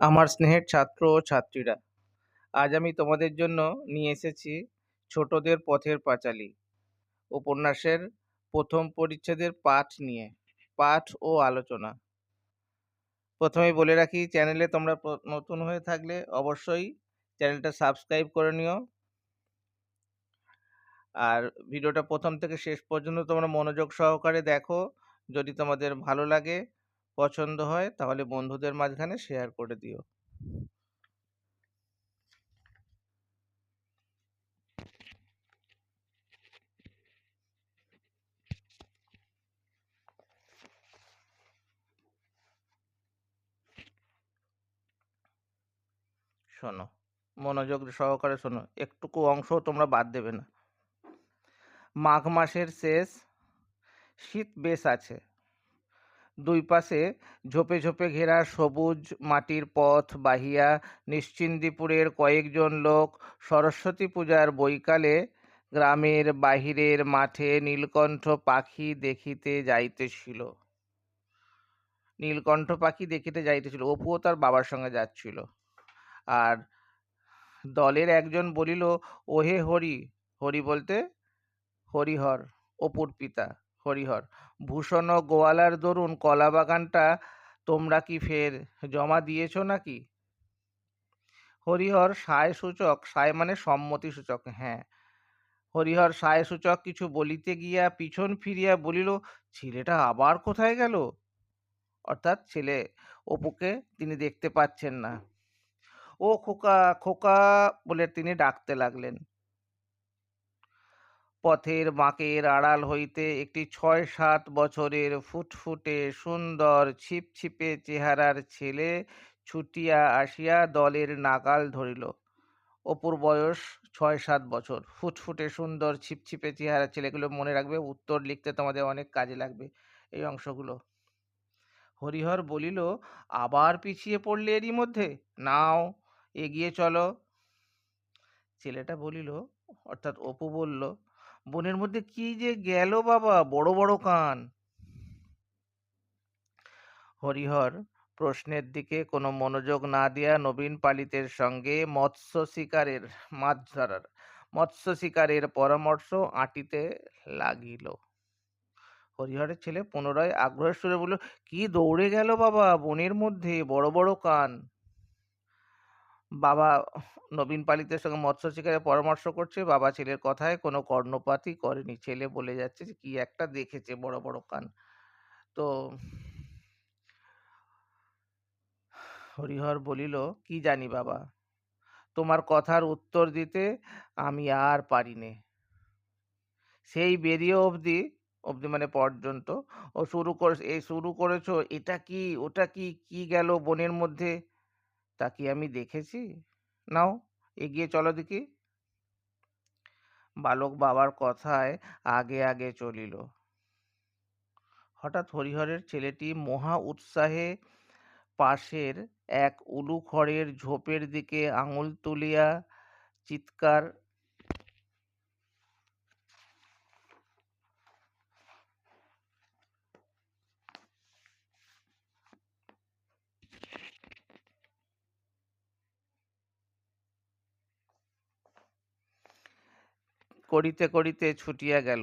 আমার স্নেহের ছাত্র ও ছাত্রীরা। আজ আমি তোমাদের জন্য নিয়ে এসেছি ছোটদের পথের পাঁচালী। উপন্যাসের প্রথম পরিচ্ছেদের পাঠ নিয়ে, পাঠ ও আলোচনা। প্রথমেই বলে রাখি, চ্যানেলে তোমরা নতুন হয়ে থাকলে অবশ্যই চ্যানেলটা সাবস্ক্রাইব করে নিও। আর ভিডিওটা প্রথম থেকে শেষ পর্যন্ত তোমরা মনোযোগ সহকারে দেখো। যদি তোমাদের ভালো লাগে পছন্দ হয়, তাহলে বন্ধুদের মাঝখানে শেয়ার করে দিও। শোনো, মনোযোগ সহকারে শোনো, একটুকু অংশ তোমরা বাদ দেবে না। মাঘ মাসের শেষ, শীত বেশ আছে। দুই পাশে ঝোপে ঝোপে ঘেরা সবুজ মাটির পথ বাহিয়া নিশ্চিন্দিপুরের কয়েকজন লোক সরস্বতী পূজার বৈকালে গ্রামের বাহিরের মাঠে নীলকণ্ঠ পাখি দেখিতে যাইতেছিল। নীলকণ্ঠ পাখি দেখিতে যাইতেছিল। অপুও তার বাবার সঙ্গে যাচ্ছিল। আর দলের একজন বলিল, ওহে হরি হরি বলতে হরিহর, অপুর পিতা। হরিহর, ভূষণ ও গোয়ালার দরুন কলা বাগানটা তোমরা কি ফের জমা দিয়েছ নাকি? হরিহর সায় সূচক সায় মানে সম্মতি সূচক হ্যাঁ। হরিহর সায় সূচক কিছু বলিতে গিয়া পিছন ফিরিয়া বলিল, ছেলেটা আবার কোথায় গেল? অর্থাৎ ছেলে অপুকে তিনি দেখতে পাচ্ছেন না। ও খোকা খোকা বলে তিনি ডাকতে লাগলেন। পথের বাঁকের আড়াল হইতে একটি ছয় সাত বছরের ফুটফুটে সুন্দর ছিপছিপে চেহারার ছেলে ছুটিয়া আসিয়া দলের নাগাল ধরিল। অপুর বয়স ছয় সাত বছর। ফুটফুটে সুন্দর ছিপছিপে চেহারা ছেলেগুলো মনে রাখবে, উত্তর লিখতে তোমাদের অনেক কাজে লাগবে এই অংশগুলো। হরিহর বলিল, আবার পিছিয়ে পড়লে এরই মধ্যে? নাও, এগিয়ে চলো। ছেলেটা বলিল, অর্থাৎ অপু বলল বনের মধ্যে কি যে গেল বাবা, বড় বড় কান। হরিহর, প্রশ্নের দিকে কোনো মনোযোগ না দিয়া নবীন পালিতের সঙ্গে মৎস্য শিকারের মাছ ধরার, মৎস্য শিকারের পরামর্শ আঁটিতে লাগিল। হরিহরের ছেলে পুনরায় আগ্রহের সুরে বলল, কি দৌড়ে গেল বাবা, বনের মধ্যে বড় বড় কান? বাবা নবীন পালিতের সঙ্গে মৎস্য শিকারের পরামর্শ করছে, বাবা ছেলের কথায় কোনো কর্ণপাতই করেনি। ছেলে বলে যাচ্ছে যে, কি একটা দেখেছে বড় বড় কান। তো হরিহর বলিল, কি জানি বাবা, তোমার কথার উত্তর দিতে আমি আর পারিনে। সেই বেরিয়ে অবধি অবধি মানে পর্যন্ত, ও শুরু করে এই শুরু করেছ, এটা কি, ওটা কি কি গেল বনের মধ্যে? তা কি আমি দেখেছি? নাও, এগিয়ে চলো দেখি। বালক বাবার কথায় আগে আগে চলিল। হঠাৎ হরিহরের ছেলেটি মহা উৎসাহে পাশের এক উলু খড়ের ঝোপের দিকে আঙুল তুলিয়া চিৎকার করিতে করিতে ছুটিয়া গেল।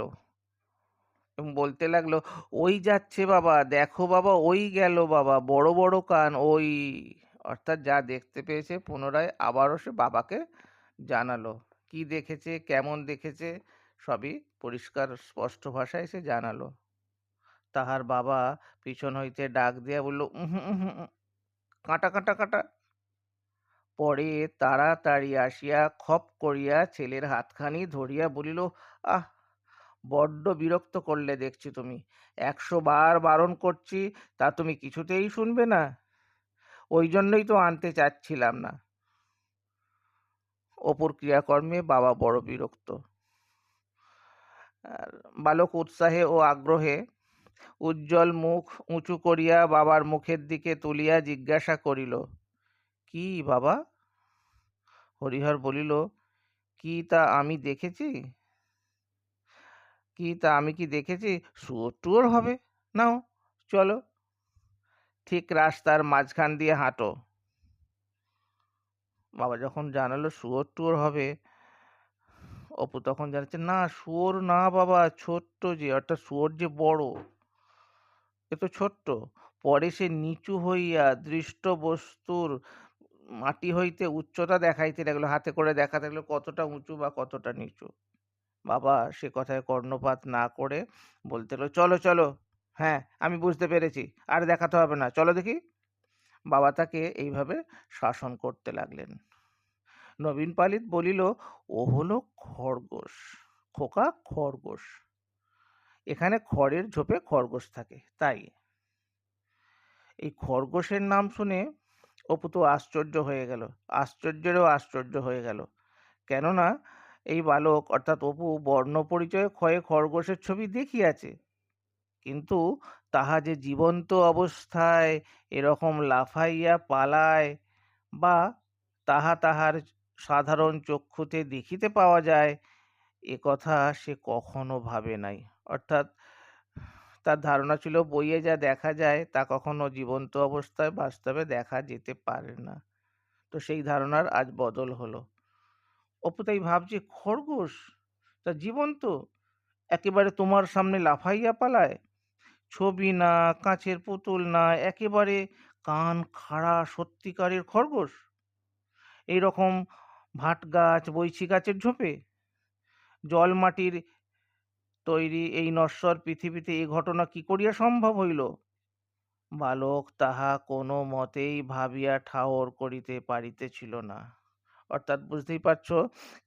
এবং বলতে লাগল, ওই যাচ্ছে বাবা, দেখো বাবা, ওই গেল বাবা, বড় বড় কান, ওই। অর্থাৎ যা দেখতে পেয়েছে পুনরায় আবারও সে বাবাকে জানালো। কি দেখেছে, কেমন দেখেছে, সবই পরিষ্কার, স্পষ্ট ভাষায় সে জানালো। তাহার বাবা পিছন হইতে ডাক দিয়া বলল কাঁটা কাঁটা কাঁটা। পরে তাড়াতাড়ি আসিয়া খপ করিয়া ছেলের হাতখানি ধরিয়া বলিল, আহ, বড্ড বিরক্ত করলে দেখছি তুমি। একশো বার বারণ করছি, তা তুমি কিছুতেই শুনবে না। ওই জন্যই তো আনতে চাচ্ছিলাম না। অপর ক্রিয়াকর্মে বাবা বড় বিরক্ত। বালক উৎসাহে ও আগ্রহে উজ্জ্বল মুখ উঁচু করিয়া বাবার মুখের দিকে তুলিয়া জিজ্ঞাসা করিল কি বাবা? হরিহর বলিল, কি তা আমি দেখেছি? কি তা আমি কি দেখেছি? শুয়োর হবে। নাও, চলো। ঠিক রাস্তার মাঝখান দিয়ে হাঁটো। বাবা যখন জানালো শুয়োর টুয়োর হবে, অপু তখন জানাচ্ছে, না শুয়োর না বাবা, ছোট্ট যে, অর্থাৎ শুয়োর যে বড়, এ তো ছোট্ট। পরে সে নিচু হইয়া দৃষ্ট বস্তুর মাটি হইতে উচ্চতা দেখাইতে লাগল, হাতে করে দেখাতে লাগল কতটা উঁচু বা কতটা নিচু। বাবা সে কথায় কর্ণপাত না করে বলতে লাগল, চলো চলো হ্যাঁ আমি বুঝতে পেরেছি, আর দেখাতে হবে না, চলো দেখি। বাবা তাকে এইভাবে শাসন করতে লাগলেন। নবীন পালিত বলিল, ও হলো খরগোশ, খোকা খরগোশ। এখানে খড়ের ঝোপে খরগোশ থাকে, তাই। এই খরগোশের নাম শুনে অপু তো আশ্চর্য হয়ে গেল। আশ্চর্যেরও আশ্চর্য হয়ে গেল। কেননা এই বালক অর্থাৎ অপু বর্ণ পরিচয় ক্ষয়ে খরগোশের ছবি দেখিয়াছে। কিন্তু তাহা যে জীবন্ত অবস্থায় এরকম লাফাইয়া পালায় বা তাহা তাহার সাধারণ চক্ষুতে দেখিতে পাওয়া যায়, এ কথা সে কখনো ভাবে নাই। অর্থাৎ তার ধারণা ছিল বইয়ে যা দেখা যায় তা কখনো জীবন্ত অবস্থায় বাস্তবে দেখা যেতে পারে না। তো সেই ধারণার আজ বদল হলো। অপু তাই ভাবছে, খরগোশ? তা জীবন্ত? একেবারে তোমার সামনে লাফাইয়া পালায়? ছবি না, কাঁচের পুতুল না, একেবারে কান খাড়া সত্যিকারের খরগোশ? এইরকম ভাট গাছ বৈশি গাছের ঝোপে? জল মাটির তৈরি এই নশ্বর পৃথিবীতে এই ঘটনা কি করিয়া সম্ভব হইল? বালক তাহা কোনো মতেই ভাবিয়া ঠাওর করিতে পারিতেছিল না। অর্থাৎ বুঝতেই পারছ,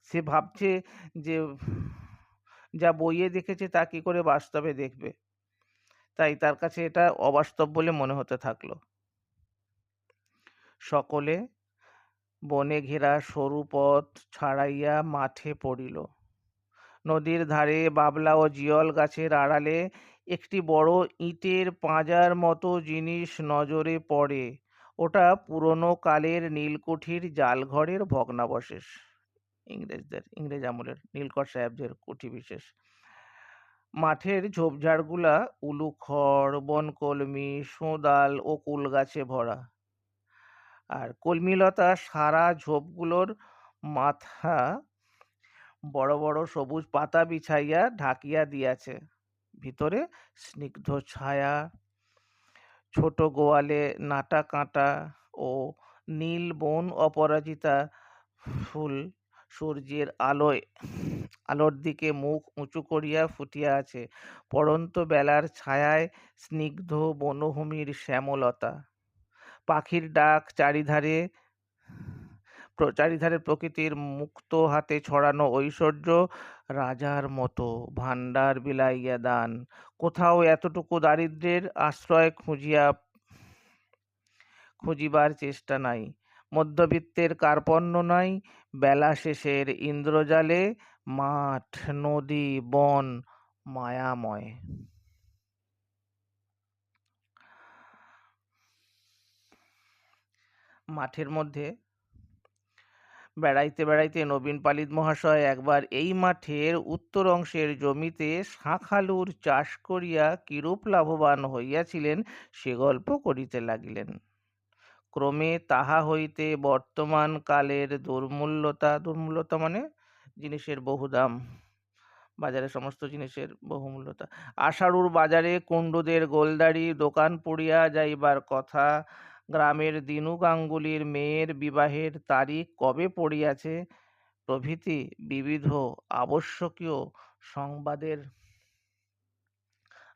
সে ভাবছে যে, যা বইয়ে দেখেছে তা কি করে বাস্তবে দেখবে? তাই তার কাছে এটা অবাস্তব বলে মনে হতে থাকল। সকলে বনে ঘেরা সরু পথ ছাড়াইয়া মাঠে পড়িল। নদীর ধারে বাবলা ও জিয়ল গাছের আড়ালে একটি বড় ইটের পাঁজার মতো জিনিস নজরে পড়ে। ওটা পুরনো কালের নীলকুঠির জালঘরের ভগ্নাবশেষ। ইংরেজদের, ইংরেজ আমলের, নীলকর সাহেবদের কুঠি বিশেষ। মাঠের ঝোপঝাড়গুলা উলুখড় বনকলমি, সোঁদাল ও কুল গাছে ভরা। আর কলমিলতা সারা ঝোপগুলোর মাথা বড় বড় সবুজ পাতা বিছাইয়া ঢাকিয়া দিয়াছে। ভিতরে স্নিগ্ধ ছায়া, ছোট গোয়ালে নাটা কাঁটা ও নীল বন অপরাজিতা ফুল সূর্যের আলোয়, আলোর দিকে মুখ উঁচু করিয়া ফুটিয়া আছে। পড়ন্ত বেলার ছায়ায় স্নিগ্ধ বনভূমির শ্যামলতা। পাখির ডাক চারিধারে চারিধারে প্রকৃতির মুক্ত হাতে ছড়ানো ঐশ্বর্য রাজার মতো। ভাণ্ডার বিলাইয়া দান। কোথাও এতটুকু দারিদ্র্যের আশ্রয় খুঁজিয়া খুঁজিবার চেষ্টা নাই। মধ্যবিত্তের কার্পণ্য নাই। বেলা শেষের ইন্দ্রজালে মাঠ, নদী, বন মায়াময়। মাঠের মধ্যে বেড়াইতে বেড়াইতে নবীন পালিত মহাশয় একবার এই মাঠের উত্তর অংশের জমিতে শাঁখালুর চাষ করিয়া কিরূপ লাভবান হইয়াছিলেন সে গল্প করিতে লাগিলেন। ক্রমে তাহা হইতে বর্তমান কালের দুর্মূল্যতা দুর্মূল্যতা মানে জিনিসের বহু দাম, বাজারে সমস্ত জিনিসের বহুমূল্যতা। আষাঢ়ুর বাজারে কুণ্ডুদের গোলদারি দোকান পুড়িয়া যাইবার কথা গ্রামের দিনু গাঙ্গুলির মেয়ের বিবাহের তারিখ কবে পড়িয়াছে? প্রভৃতি বিবিধ আবশ্যকীয় সংবাদের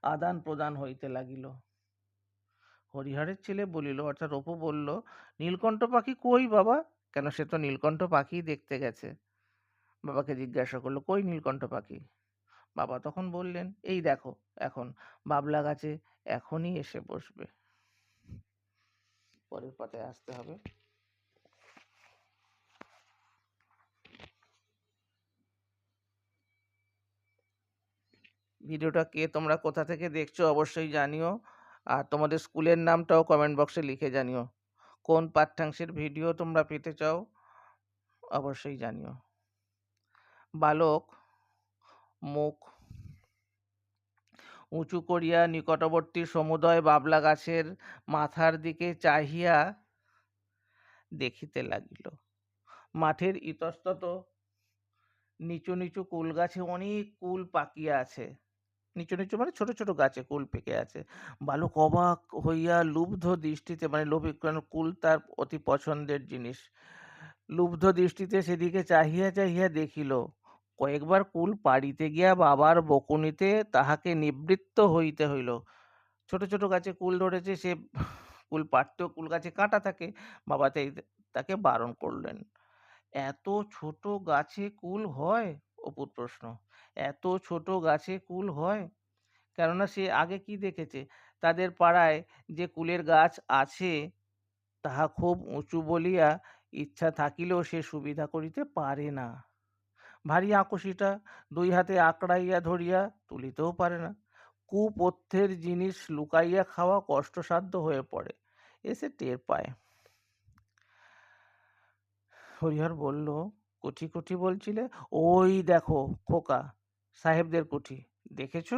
আদান প্রদান হইতে লাগিল। হরিহরের ছেলে বলিল, অর্থাৎ অপু বলল, নীলকণ্ঠ পাখি কই বাবা? কেন, সে তো নীলকণ্ঠ পাখি দেখতে গেছে। বাবাকে জিজ্ঞাসা করল, কই নীলকণ্ঠ পাখি? বাবা তখন বললেন, এই দেখো, এখন বাবলা গাছে এখনই এসে বসবে। পরের পাতায় আসতে হবে। ভিডিওটা কে তোমরা কোথা থেকে দেখছ অবশ্যই জানিও। আর তোমাদের স্কুলের নামটাও কমেন্ট বক্সে লিখে জানিও। কোন পাঠ্যাংশের ভিডিও তোমরা পেতে চাও অবশ্যই জানিও। বালক, মুখ উঁচু করিয়া নিকটবর্তী সমুদয় বাবলা গাছের মাথার দিকে চাহিয়া দেখিতে লাগিল। মাঠের ইতস্তত নিচু নিচু কুল গাছে অনেক কুল পাকিয়া আছে। নিচু নিচু মানে ছোট ছোট গাছে কুল পেকে আছে। বালক অবাক হইয়া লুব্ধ দৃষ্টিতে মানে লোভী কারণ কুল তার অতি পছন্দের জিনিস। লুব্ধ দৃষ্টিতে সেদিকে চাহিয়া চাহিয়া দেখিল কয়েকবার কুল পাড়িতে গিয়া বাবার বকুনিতে তাহাকে নিবৃত্ত হইতে হইল। ছোট ছোট গাছে কুল ধরেছে, সে কুল পাড়তেও কুল গাছে কাঁটা থাকে। বাবা তাই তাকে বারণ করলেন। এত ছোট গাছে কুল হয়? অপুর প্রশ্ন। এত ছোট গাছে কুল হয়? কেননা সে আগে কি দেখেছে? তাদের পাড়ায় যে কুলের গাছ আছে, তাহা খুব উঁচু বলিয়া ইচ্ছা থাকিলেও সে সুবিধা করিতে পারে না। ভারী আকশিটা দুই হাতে আঁকড়াইয়া ধরিয়া তুলিতেও পারে না। কুপথ্যের জিনিস লুকাইয়া খাওয়া কষ্টসাধ্য হয়ে পড়ে এসে টের পায়। হরিহর বলল, কুঠি কুঠি বলছিলে? ওই দেখো, খোকা, সাহেবদের কুঠি, দেখেছ?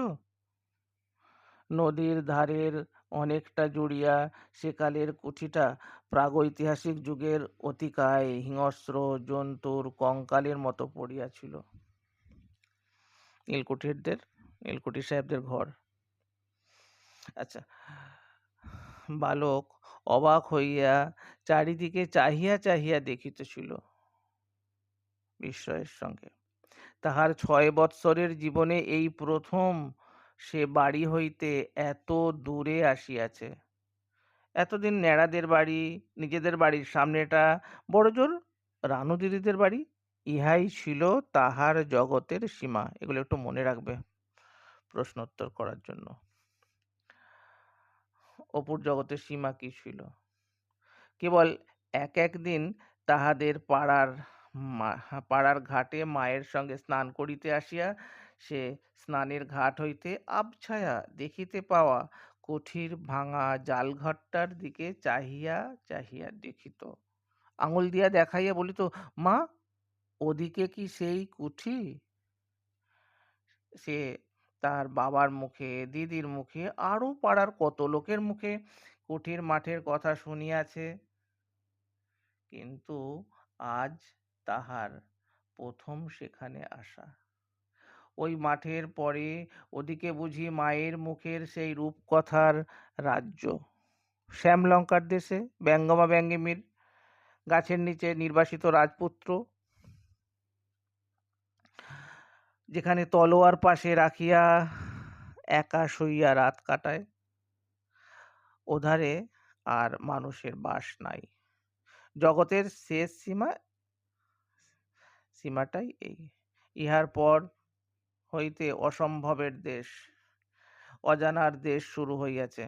নদীর ধারের অনেকটা জুড়িয়া সেকালের কুঠিটা প্রাগৈতিহাসিক যুগের অতিকায় হিংস্র জন্তুর কঙ্কালের মতো পড়িয়াছিল। নীলকুঠিরদের, নীলকুঠি সাহেবদের ঘর। আচ্ছা বালক অবাক হইয়া চারিদিকে চাহিয়া চাহিয়া দেখিতেছিল বিস্ময়ের সঙ্গে। তাহার ছয় বৎসরের জীবনে এই প্রথম সে বাড়ি হইতে এত দূরে আসিয়াছে। এতদিন ন্যাড়াদের বাড়ি, নিজেদের বাড়ির সামনেটা, বড়জোর রানু দিদিদের বাড়ি, ইহাই ছিল তাহার জগতের সীমা। এগুলো একটু মনে রাখবে প্রশ্নোত্তর করার জন্য। অপুর জগতের সীমা কি ছিল? কেবল এক একদিন তাহাদের পাড়ার পাড়ার ঘাটে মায়ের সঙ্গে স্নান করিতে আসিয়া সে স্নানের ঘাট হইতে আবছায়া দেখিতে পাওয়া কঠির ভাঙা জালঘরটার দিকে চাহিয়া চাহিয়া দেখিত। আঙুল দিয়া দেখাইয়া বলিত, মা, ওদিকে কি সেই কুঠি? সে তার বাবার মুখে, দিদির মুখে, আরও পাড়ার কত লোকের মুখে কুঠির মাঠের কথা শুনিয়াছে। কিন্তু আজ তাহার প্রথম সেখানে আসা। ওই মাঠের পরে ওদিকে বুঝি মায়ের মুখের সেই রূপকথার রাজ্য। শ্যামলঙ্কার দেশে, ব্যঙ্গমা ব্যঙ্গিমীর গাছের নিচে নির্বাসিত রাজপুত্র। যেখানে তলোয়ার পাশে রাখিয়া একা শুইয়া রাত কাটায়। ওধারে আর মানুষের বাস নাই। জগতের শেষ সীমা, সীমাটাই এই। ইহার পর হইতে অসম্ভবের দেশ। অজানার দেশ শুরু হইয়াছে।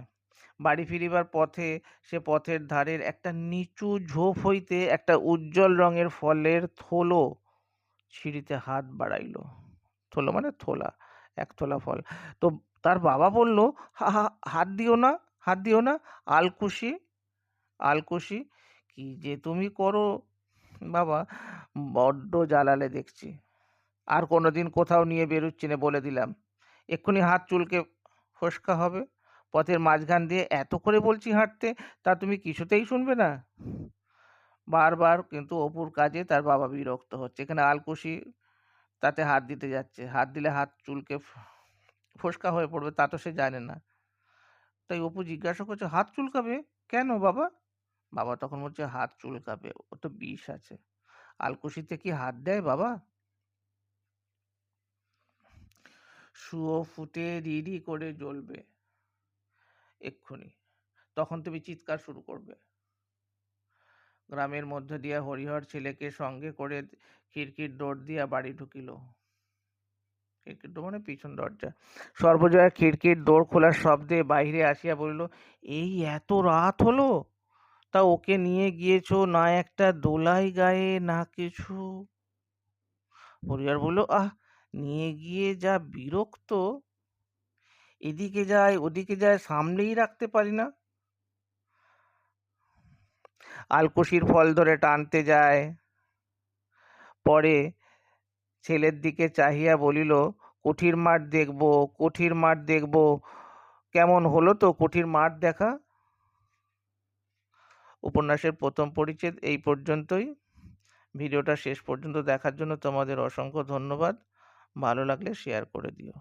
বাড়ি ফিরিবার পথে সে পথের ধারের একটা নিচু ঝোপ হইতে একটা উজ্জ্বল রঙের ফলের থলো ছিঁড়িতে হাত বাড়াইল। থলো মানে থোলা, এক থোলা ফল। তো তার বাবা বলল হাত দিও না, হাত দিও না, আলকুশি আলকুশি, কি যে তুমি করো, বাবা, বড্ড জ্বালালে দেখছি। আর কোনোদিন কোথাও নিয়ে বেরোচ্ছি না বলে দিলাম। এক্ষুনি হাত চুলকে ফসকা হবে। পথের মাঝখান দিয়ে এত করে বলছি হাঁটতে, তা তুমি কিছুতেই শুনবে না। বারবার কিন্তু অপুর কাজে তার বাবা বিরক্ত হচ্ছে। এখানে আলকুশি তাতে হাত দিতে যাচ্ছে। হাত দিলে হাত চুলকে ফসকা হয়ে পড়বে, তা তো সে জানে না। তাই অপু জিজ্ঞাসা করছে, হাত চুলকাবে কেন বাবা? বাবা তখন বলছে, হাত চুলকাবে ও তো বিষ আছে। আলকুশিতে কি হাত দেয় বাবা? শুয়ো ফুটে রিরি করে জ্বলবে। এক্ষুনি। তখন তুমি চিৎকার শুরু করবে। গ্রামের মধ্য দিয়া হরিহর ছেলেকে সঙ্গে করে খিড়কির দৌড় দিয়া বাড়ি ঢুকিল। খিড়কির দৌড় মানে পিছন দরজা। সর্বজয়া খিড়কির দৌড় খোলার শব্দে বাইরে আসিয়া বলিল, এই এত রাত হলো? তা ওকে নিয়ে গিয়েছো না একটা দোলাই গায়ে, না কিছু? হরিহর বলল, আহ নিয়ে গিয়ে যা বিরক্ত, এদিকে যায়, ওদিকে যায় সামলেই রাখতে পারি না। আলকুশির ফল ধরে টানতে যায়। পরে ছেলের দিকে চাহিয়া বলিল, কুঠির মাঠ দেখব, কুঠির মাঠ দেখব। কেমন হলো তো কুঠির মাঠ দেখা? উপন্যাসের প্রথম পরিচ্ছেদ এই পর্যন্তই। ভিডিওটা শেষ পর্যন্ত দেখার জন্য তোমাদের অসংখ্য ধন্যবাদ। ভালো লাগলে শেয়ার করে দিও।